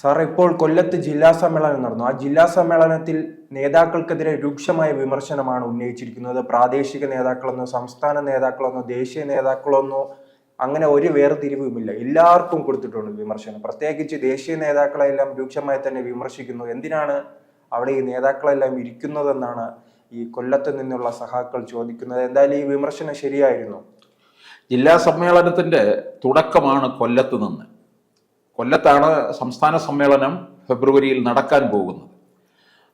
Sir ഇപ്പോൾ കൊല്ലത്ത് ജില്ലാ സമ്മേളനം നടന്നു. ആ ജില്ലാ സമ്മേളനത്തിൽ നേതാക്കൾക്കെതിരെ രൂക്ഷമായ വിമർശനമാണ് ഉന്നയിച്ചിരിക്കുന്നത്. പ്രാദേശിക നേതാക്കളെന്നോ സംസ്ഥാന നേതാക്കളെന്നോ ദേശീയ നേതാക്കളെന്നോ അങ്ങനെ ഒരു വേർതിരിവുമില്ല. എല്ലാവർക്കും കൊടുത്തിട്ടുണ്ട് വിമർശനം. പ്രത്യേകിച്ച് ദേശീയ നേതാക്കളെല്ലാം രൂക്ഷമായി തന്നെ വിമർശിക്കുന്നു. എന്തിനാണ് അവിടെ ഈ നേതാക്കളെല്ലാം ഇരിക്കുന്നതെന്നാണ് ഈ കൊല്ലത്ത് നിന്നുള്ള സഹാക്കൾ ചോദിക്കുന്നത്. എന്തായാലും ഈ വിമർശനം ശരിയായിരുന്നു. ജില്ലാ സമ്മേളനത്തിന്റെ തുടക്കമാണ് കൊല്ലത്ത് നിന്ന്. കൊല്ലത്താണ് സംസ്ഥാന സമ്മേളനം ഫെബ്രുവരിയിൽ നടക്കാൻ പോകുന്നത്.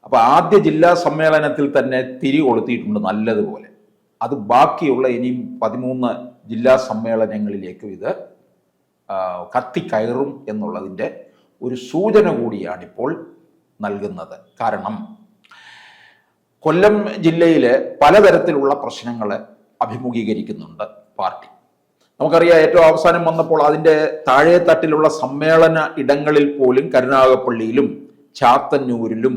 അപ്പോൾ ആദ്യ ജില്ലാ സമ്മേളനത്തിൽ തന്നെ തിരി കൊളുത്തിയിട്ടുണ്ട് നല്ലതുപോലെ. അത് ബാക്കിയുള്ള ഇനിയും പതിമൂന്ന് ജില്ലാ സമ്മേളനങ്ങളിലേക്കും ഇത് കത്തിക്കയറും എന്നുള്ളതിന്റെ ഒരു സൂചന കൂടിയാണിപ്പോൾ നൽകുന്നത്. കാരണം കൊല്ലം ജില്ലയിൽ പലതരത്തിലുള്ള പ്രശ്നങ്ങൾ അഭിമുഖീകരിക്കുന്നുണ്ട് പാർട്ടി. നമുക്കറിയാം ഏറ്റവും അവസാനം വന്നപ്പോൾ അതിന്റെ താഴെ തട്ടിലുള്ള സമ്മേളന ഇടങ്ങളിൽ പോലും കരുനാഗപ്പള്ളിയിലും ചാത്തന്നൂരിലും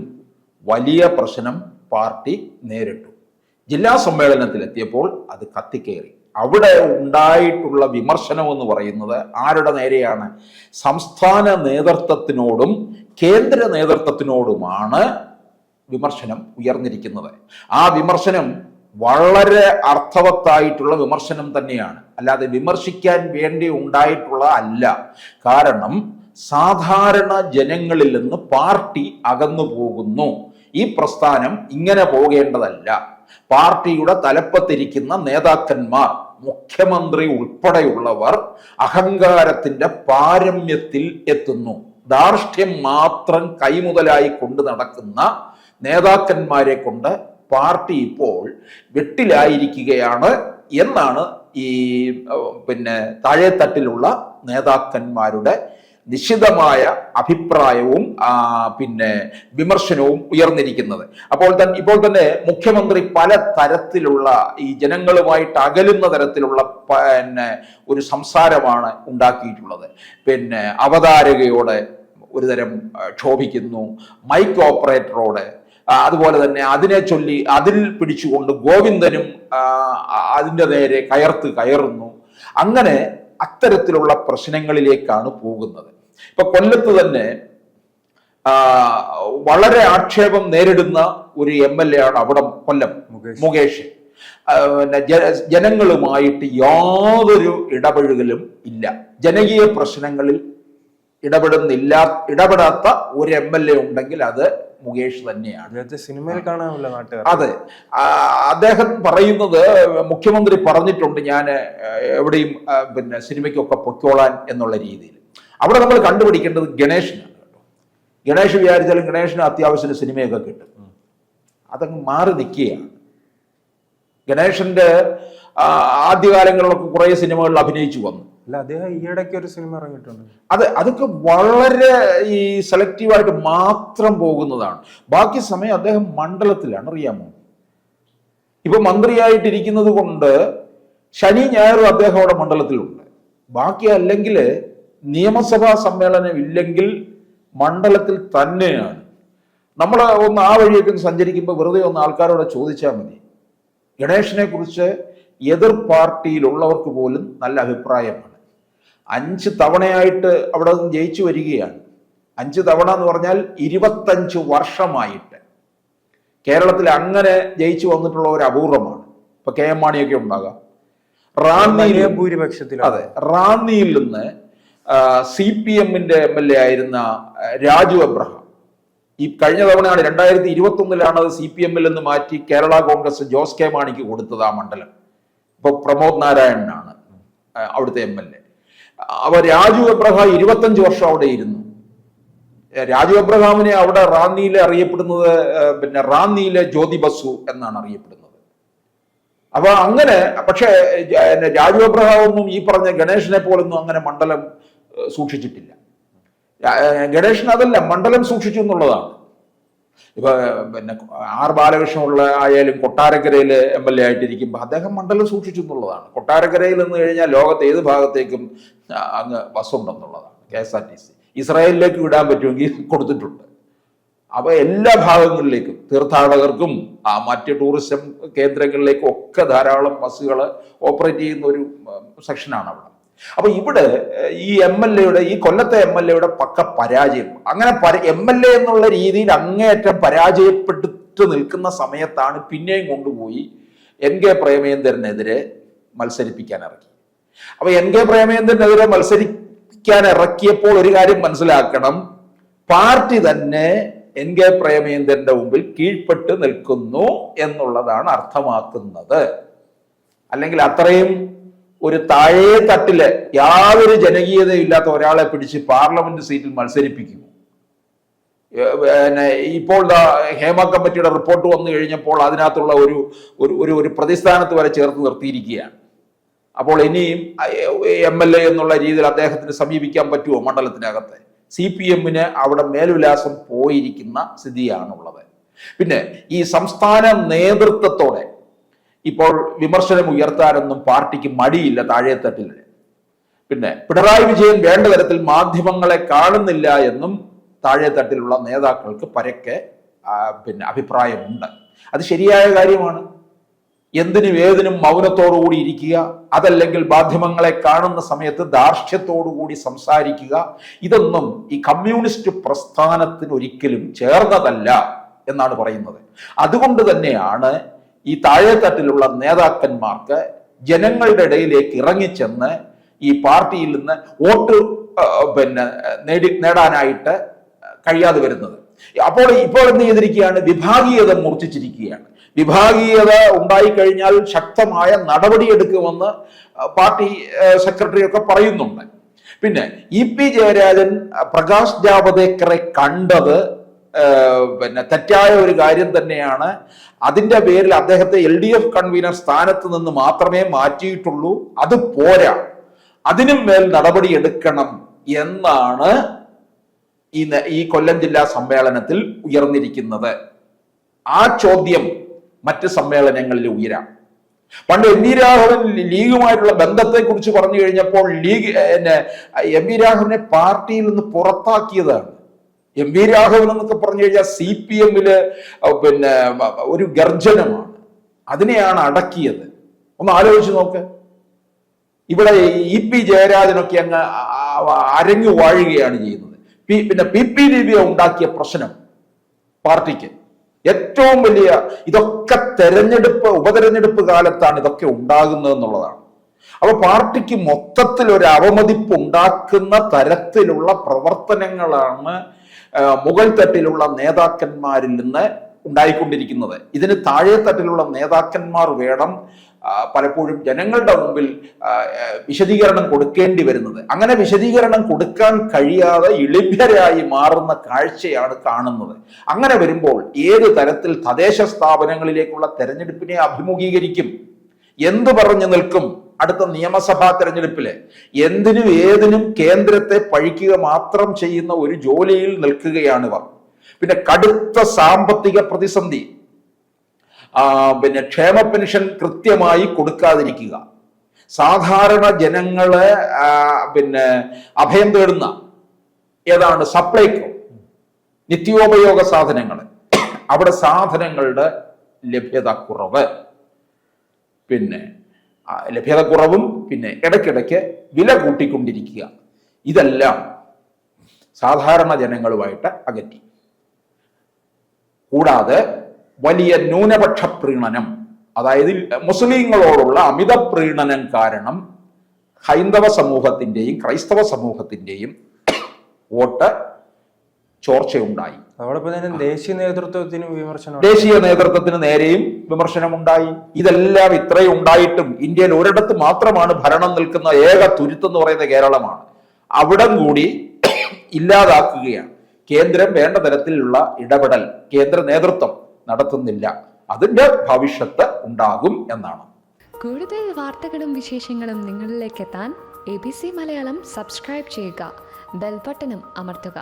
വലിയ പ്രശ്നം പാർട്ടി നേരിട്ടു. ജില്ലാ സമ്മേളനത്തിലെത്തിയപ്പോൾ അത് കത്തിക്കേറി. അവിടെ ഉണ്ടായിട്ടുള്ള വിമർശനം എന്ന് പറയുന്നത് ആരുടെ നേരെയാണ്? സംസ്ഥാന നേതൃത്വത്തിനോടും കേന്ദ്ര നേതൃത്വത്തിനോടുമാണ് വിമർശനം ഉയർന്നിരിക്കുന്നത്. ആ വിമർശനം വളരെ അർത്ഥവത്തായിട്ടുള്ള വിമർശനം തന്നെയാണ്. അല്ലാതെ വിമർശിക്കാൻ വേണ്ടി ഉണ്ടായിട്ടുള്ള അല്ല. കാരണം സാധാരണ ജനങ്ങളിൽ നിന്ന് പാർട്ടി അകന്നു പോകുന്നു. ഈ പ്രസ്ഥാനം ഇങ്ങനെ പോകേണ്ടതല്ല. പാർട്ടിയുടെ തലപ്പത്തിരിക്കുന്ന നേതാക്കന്മാർ മുഖ്യമന്ത്രി ഉൾപ്പെടെയുള്ളവർ അഹങ്കാരത്തിന്റെ പാരമ്യത്തിൽ എത്തുന്നു. ധാർഷ്ട്യം മാത്രം കൈമുതലായി കൊണ്ട് നടക്കുന്ന നേതാക്കന്മാരെ കൊണ്ട് പാർട്ടി ഇപ്പോൾ വെട്ടിലായിരിക്കുകയാണ് എന്നാണ് ഈ പിന്നെ താഴെത്തട്ടിലുള്ള നേതാക്കന്മാരുടെ നിശിതമായ അഭിപ്രായവും പിന്നെ വിമർശനവും ഉയർന്നിരിക്കുന്നത്. അപ്പോൾ തന്നെ ഇപ്പോൾ തന്നെ മുഖ്യമന്ത്രി പല തരത്തിലുള്ള ഈ ജനങ്ങളുമായിട്ട് അകലുന്ന തരത്തിലുള്ള പിന്നെ ഒരു സംസാരമാണ് ഉണ്ടാക്കിയിട്ടുള്ളത്. പിന്നെ അവതാരകയോടെ ഒരുതരം ക്ഷോഭിക്കുന്നു. മൈക്ക് ഓപ്പറേറ്ററോട് അതുപോലെ തന്നെ അതിനെ ചൊല്ലി അതിൽ പിടിച്ചുകൊണ്ട് ഗോവിന്ദനും അതിന്റെ നേരെ കയർത്ത് കയറുന്നു. അങ്ങനെ അത്തരത്തിലുള്ള പ്രശ്നങ്ങളിലേക്കാണ് പോകുന്നത്. ഇപ്പൊ കൊല്ലത്ത് തന്നെ വളരെ ആക്ഷേപം നേരിടുന്ന ഒരു എം എൽ എ ആണ് അവിടെ കൊല്ലം മുകേഷ്. മുകേഷ്. പിന്നെ ജനങ്ങളുമായിട്ട് യാതൊരു ഇടപഴകലും ഇല്ല. ജനകീയ പ്രശ്നങ്ങളിൽ ഇടപെടുന്നില്ല ഇടപെടാത്ത ഒരു എം എൽ എ ഉണ്ടെങ്കിൽ അത് മുകേഷ് തന്നെയാണ്. സിനിമയിൽ കാണാമല്ലോ നാട്ടുകാർ. അതെ. അദ്ദേഹം പറയുന്നത് മുഖ്യമന്ത്രി പറഞ്ഞിട്ടുണ്ട് ഞാൻ എവിടെയും പിന്നെ സിനിമയ്ക്കൊക്കെ പൊയ്ക്കോളാൻ എന്നുള്ള രീതിയിൽ. അവിടെ നമ്മൾ കണ്ടുപിടിക്കേണ്ടത് ഗണേഷിനാണ് കേട്ടോ. ഗണേഷ് വിചാരിച്ചാലും ഗണേഷിന് അത്യാവശ്യത്തിന് സിനിമയൊക്കെ കിട്ടും. അതങ്ങ് മാറി നിൽക്കുകയാണ്. ഗണേഷിന്റെ ആദ്യകാലങ്ങളിലൊക്കെ കുറേ സിനിമകളിൽ അഭിനയിച്ചു വന്നു. അല്ല അദ്ദേഹം ഈയിടയ്ക്ക് ഒരു സിനിമ ഇറങ്ങിയിട്ടുണ്ട്. അത് അതൊക്കെ വളരെ ഈ സെലക്റ്റീവായിട്ട് മാത്രം പോകുന്നതാണ്. ബാക്കി സമയം അദ്ദേഹം മണ്ഡലത്തിലാണ് അറിയാമോ ഇപ്പൊ മന്ത്രിയായിട്ടിരിക്കുന്നത് കൊണ്ട് ശനി ഞായറും അദ്ദേഹം അവിടെ മണ്ഡലത്തിലുണ്ട്. ബാക്കി അല്ലെങ്കിൽ നിയമസഭാ സമ്മേളനം ഇല്ലെങ്കിൽ മണ്ഡലത്തിൽ തന്നെയാണ്. നമ്മൾ ഒന്ന് ആ വഴിയൊക്കെ സഞ്ചരിക്കുമ്പോൾ വെറുതെ ഒന്ന് ആൾക്കാരോട് ചോദിച്ചാൽ മതി. ഗണേഷിനെ കുറിച്ച് എതിർ പാർട്ടിയിലുള്ളവർക്ക് പോലും നല്ല അഭിപ്രായമാണ്. അഞ്ച് തവണയായിട്ട് അവിടെ നിന്ന് ജയിച്ചു വരികയാണ്. അഞ്ച് തവണ എന്ന് പറഞ്ഞാൽ ഇരുപത്തഞ്ച് വർഷമായിട്ട്. കേരളത്തിൽ അങ്ങനെ ജയിച്ചു വന്നിട്ടുള്ള ഒരു അപൂർവമാണ്. ഇപ്പൊ കെ എം മാണിയൊക്കെ ഉണ്ടാകാം. റാന്നിയിലെ ഭൂരിപക്ഷത്തിൽ അതെ റാന്നിയിൽ നിന്ന് സി പി എമ്മിന്റെ എം എൽ എ ആയിരുന്ന രാജു അബ്രഹാം. ഈ കഴിഞ്ഞ തവണയാണ് രണ്ടായിരത്തി ഇരുപത്തി ഒന്നിലാണ് അത് സി പി എമ്മിൽ നിന്ന് മാറ്റി കേരള കോൺഗ്രസ് ജോസ് കെ മാണിക്ക് കൊടുത്തത് ആ മണ്ഡലം. ഇപ്പൊ പ്രമോദ് നാരായണനാണ് അവിടുത്തെ എം എൽ എ. അപ്പൊ രാജു അബ്രഹാം ഇരുപത്തഞ്ച് വർഷം അവിടെ ഇരുന്നു. രാജു അബ്രഹാമിനെ അവിടെ റാന്നിയിലെ അറിയപ്പെടുന്നത് പിന്നെ റാന്നിയിലെ ജ്യോതി ബസു എന്നാണ് അറിയപ്പെടുന്നത്. അപ്പൊ അങ്ങനെ പക്ഷേ രാജു രാജു അബ്രഹാമൊന്നും ഈ പറഞ്ഞ ഗണേശനെ പോലൊന്നും അങ്ങനെ മണ്ഡലം സൂക്ഷിച്ചിട്ടില്ല. ഗണേശൻ അതല്ല മണ്ഡലം സൂക്ഷിച്ചു എന്നുള്ളതാണ്. ഇപ്പൊ പിന്നെ ആർ ബാലകൃഷ്ണനുള്ള ആയാലും കൊട്ടാരക്കരയിൽ എം എൽ എ ആയിട്ടിരിക്കുമ്പോൾ അദ്ദേഹം മണ്ഡലം സൂക്ഷിച്ചു എന്നുള്ളതാണ്. കൊട്ടാരക്കരയിൽ നിന്ന് കഴിഞ്ഞാൽ ലോകത്തെ ഏത് ഭാഗത്തേക്കും അങ്ങ് ബസ്സുണ്ടെന്നുള്ളതാണ് K S R T C. ഇസ്രായേലിലേക്ക് വിടാൻ പറ്റുമെങ്കിൽ കൊടുത്തിട്ടുണ്ട്. അപ്പൊ എല്ലാ ഭാഗങ്ങളിലേക്കും തീർത്ഥാടകർക്കും ആ മറ്റ് ടൂറിസം കേന്ദ്രങ്ങളിലേക്കും ഒക്കെ ധാരാളം ബസ്സുകൾ ഓപ്പറേറ്റ് ചെയ്യുന്ന ഒരു സെക്ഷനാണ് അവിടെ. അപ്പൊ ഇവിടെ ഈ എം എൽ എയുടെ ഈ കൊല്ലത്തെ എം എൽ എയുടെ പക്ക പരാജയം അങ്ങനെ എം എൽ എ എന്നുള്ള രീതിയിൽ അങ്ങേയറ്റം പരാജയപ്പെട്ടു നിൽക്കുന്ന സമയത്താണ് പിന്നെയും കൊണ്ടുപോയി എൻ കെ പ്രേമേന്ദ്രനെതിരെ മത്സരിപ്പിക്കാൻ ഇറക്കി. അപ്പൊ എൻ കെ പ്രേമേന്ദ്രനെതിരെ മത്സരിക്കാൻ ഇറക്കിയപ്പോൾ ഒരു കാര്യം മനസ്സിലാക്കണം. പാർട്ടി തന്നെ എൻ കെ പ്രേമേന്ദ്രന്റെ മുമ്പിൽ കീഴ്പ്പെട്ട് നിൽക്കുന്നു എന്നുള്ളതാണ് അർത്ഥമാക്കുന്നത്. അല്ലെങ്കിൽ അത്രയും ഒരു താഴേ തട്ടിൽ യാതൊരു ജനകീയതയും ഇല്ലാത്ത ഒരാളെ പിടിച്ച് പാർലമെന്റ് സീറ്റിൽ മത്സരിപ്പിക്കും പിന്നെ ഇപ്പോൾ ഹേമ കമ്മിറ്റിയുടെ റിപ്പോർട്ട് വന്നു കഴിഞ്ഞപ്പോൾ അതിനകത്തുള്ള ഒരു ഒരു ഒരു പ്രതിസ്ഥാനത്ത് വരെ ചേർത്ത് നിർത്തിയിരിക്കുകയാണ്. അപ്പോൾ ഇനിയും എം എൽ എ എന്നുള്ള രീതിയിൽ അദ്ദേഹത്തിന് സമീപിക്കാൻ പറ്റുമോ മണ്ഡലത്തിനകത്ത്? സി പി എമ്മിന് അവിടെ മേലുല്ലാസം പോയിരിക്കുന്ന സ്ഥിതിയാണുള്ളത്. പിന്നെ ഈ സംസ്ഥാന നേതൃത്വത്തോടെ ഇപ്പോൾ വിമർശനം ഉയർത്താനൊന്നും പാർട്ടിക്ക് മടിയില്ല താഴെത്തട്ടിൽ പിന്നെ പിണറായി വിജയൻ വേണ്ട തരത്തിൽ മാധ്യമങ്ങളെ കാണുന്നില്ല എന്നും താഴെത്തട്ടിലുള്ള നേതാക്കൾക്ക് പരക്കെ പിന്നെ അഭിപ്രായമുണ്ട്. അത് ശരിയായ കാര്യമാണ്. എന്തിനും ഏതിനും മൗനത്തോടുകൂടി ഇരിക്കുക? അതല്ലെങ്കിൽ മാധ്യമങ്ങളെ കാണുന്ന സമയത്ത് ധാർഷ്ട്യത്തോടുകൂടി സംസാരിക്കുക? ഇതൊന്നും ഈ കമ്മ്യൂണിസ്റ്റ് പ്രസ്ഥാനത്തിന് ഒരിക്കലും ചേർന്നതല്ല എന്നാണ് പറയുന്നത്. അതുകൊണ്ട് തന്നെയാണ് ഈ താഴെത്തട്ടിലുള്ള നേതാക്കന്മാർക്ക് ജനങ്ങളുടെ ഇടയിലേക്ക് ഇറങ്ങിച്ചെന്ന് ഈ പാർട്ടിയിൽ നിന്ന് വോട്ട് പിന്നെ നേടി നേടാനായിട്ട് കഴിയാതെ വരുന്നത്. അപ്പോൾ ഇപ്പോൾ എന്ത് ചെയ്തിരിക്കുകയാണ്? വിഭാഗീയത മൂർച്ഛിച്ചിരിക്കുകയാണ്. വിഭാഗീയത ഉണ്ടായിക്കഴിഞ്ഞാൽ ശക്തമായ നടപടിയെടുക്കുമെന്ന് പാർട്ടി സെക്രട്ടറിയൊക്കെ പറയുന്നുണ്ട്. പിന്നെ ഇ പി ജയരാജൻ പ്രകാശ് ജാവദേക്കറെ കണ്ടത് പിന്നെ തെറ്റായ ഒരു കാര്യം തന്നെയാണ്. അതിന്റെ പേരിൽ അദ്ദേഹത്തെ എൽ ഡി എഫ് കൺവീനർ സ്ഥാനത്ത് നിന്ന് മാത്രമേ മാറ്റിയിട്ടുള്ളൂ. അത് പോരാ. അതിനും മേൽ നടപടി എടുക്കണം എന്നാണ് ഈ ഈ കൊല്ലം ജില്ലാ സമ്മേളനത്തിൽ ഉയർന്നിരിക്കുന്നത്. ആ ചോദ്യം മറ്റ് സമ്മേളനങ്ങളിൽ ഉയരാം. പണ്ട് എം വി രാഘവൻ ലീഗുമായിട്ടുള്ള ബന്ധത്തെ കുറിച്ച് പറഞ്ഞു കഴിഞ്ഞപ്പോൾ ലീഗ് എന്നെ എം വി രാഘവനെ പാർട്ടിയിൽ നിന്ന് പുറത്താക്കിയതാണ്. എം വി രാഘവൻ എന്നൊക്കെ പറഞ്ഞു കഴിഞ്ഞാൽ സി പി എമ്മിൽ പിന്നെ ഒരു ഗർജനമാണ്. അതിനെയാണ് അടക്കിയത്. ഒന്ന് ആലോചിച്ച് നോക്ക്. ഇവിടെ ഇ പി ജയരാജനൊക്കെ അങ്ങ് അരങ്ങു വാഴുകയാണ് ചെയ്യുന്നത്. പിന്നെ പി പി ദിവ്യ ഉണ്ടാക്കിയ പ്രശ്നം പാർട്ടിക്ക്. ഏറ്റവും വലിയ ഇതൊക്കെ തെരഞ്ഞെടുപ്പ് ഉപതെരഞ്ഞെടുപ്പ് കാലത്താണ് ഇതൊക്കെ ഉണ്ടാകുന്നത് എന്നുള്ളതാണ്. അപ്പൊ പാർട്ടിക്ക് മൊത്തത്തിൽ ഒരു അവമതിപ്പ് ഉണ്ടാക്കുന്ന തരത്തിലുള്ള പ്രവർത്തനങ്ങളാണ് മുകൾ തട്ടിലുള്ള നേതാക്കന്മാരിൽ നിന്ന് ഉണ്ടായിക്കൊണ്ടിരിക്കുന്നത്. ഇതിന് താഴെ തട്ടിലുള്ള നേതാക്കന്മാർ വേണം പലപ്പോഴും ജനങ്ങളുടെ മുമ്പിൽ വിശദീകരണം കൊടുക്കേണ്ടി വരുന്നത്. അങ്ങനെ വിശദീകരണം കൊടുക്കാൻ കഴിയാതെ ഇളിഭ്യരായി മാറുന്ന കാഴ്ചയാണ് കാണുന്നത്. അങ്ങനെ വരുമ്പോൾ ഏത് തരത്തിൽ തദ്ദേശ സ്ഥാപനങ്ങളിലേക്കുള്ള തെരഞ്ഞെടുപ്പിനെ അഭിമുഖീകരിക്കും? എന്തു പറഞ്ഞു നിൽക്കും? അടുത്ത നിയമസഭാ തെരഞ്ഞെടുപ്പിൽ. എന്തിനും ഏതിനും കേന്ദ്രത്തെ പഴിക്കുക മാത്രം ചെയ്യുന്ന ഒരു ജോലിയിൽ നിൽക്കുകയാണ് ഇവർ. പിന്നെ കടുത്ത സാമ്പത്തിക പ്രതിസന്ധി. പിന്നെ ക്ഷേമ പെൻഷൻ കൃത്യമായി കൊടുക്കാതിരിക്കുക. സാധാരണ ജനങ്ങളെ പിന്നെ അഭയം തേടുന്ന ഏതാണ്? സപ്ലൈകോ. നിത്യോപയോഗ സാധനങ്ങൾ അവിടെ സാധനങ്ങളുടെ ലഭ്യത കുറവ് പിന്നെ ലഭ്യത കുറവും പിന്നെ ഇടയ്ക്കിടയ്ക്ക് വില കൂട്ടിക്കൊണ്ടിരിക്കുക. ഇതെല്ലാം സാധാരണ ജനങ്ങളുമായിട്ട് അകറ്റി. കൂടാതെ വലിയ ന്യൂനപക്ഷ പ്രീണനം അതായത് മുസ്ലിങ്ങളോടുള്ള അമിത പ്രീണനം കാരണം ഹൈന്ദവ സമൂഹത്തിന്റെയും ക്രൈസ്തവ സമൂഹത്തിന്റെയും വോട്ട് ചോർച്ചയുണ്ടായി. അതോടൊപ്പം തന്നെ ദേശീയ നേതൃത്വത്തിന് വിമർശനം. ദേശീയ നേതൃത്വത്തിന് നേരെയും വിമർശനമുണ്ടായി. ഇതെല്ലാം ഇത്രയും ഉണ്ടായിട്ടും ഇന്ത്യയിൽ ഒരിടത്ത് മാത്രമാണ് ഭരണം നിൽക്കുന്ന ഏക തുരുത്ത് എന്ന് പറയുന്ന കേരളമാണ്. അവിടം കൂടി ഇല്ലാതാക്കുകയാണ്. കേന്ദ്രം വേണ്ട തരത്തിലുള്ള ഇടപെടൽ കേന്ദ്ര നേതൃത്വം നടത്തുന്നില്ല. അതിന്റെ ഭവിഷ്യത്ത് ഉണ്ടാകും എന്നാണ്. കൂടുതൽ വാർത്തകളും വിശേഷങ്ങളും നിങ്ങളിലേക്ക് എത്താൻ A B C Malayalam subscribe ചെയ്യുക. ബെൽബട്ടനും അമർത്തുക.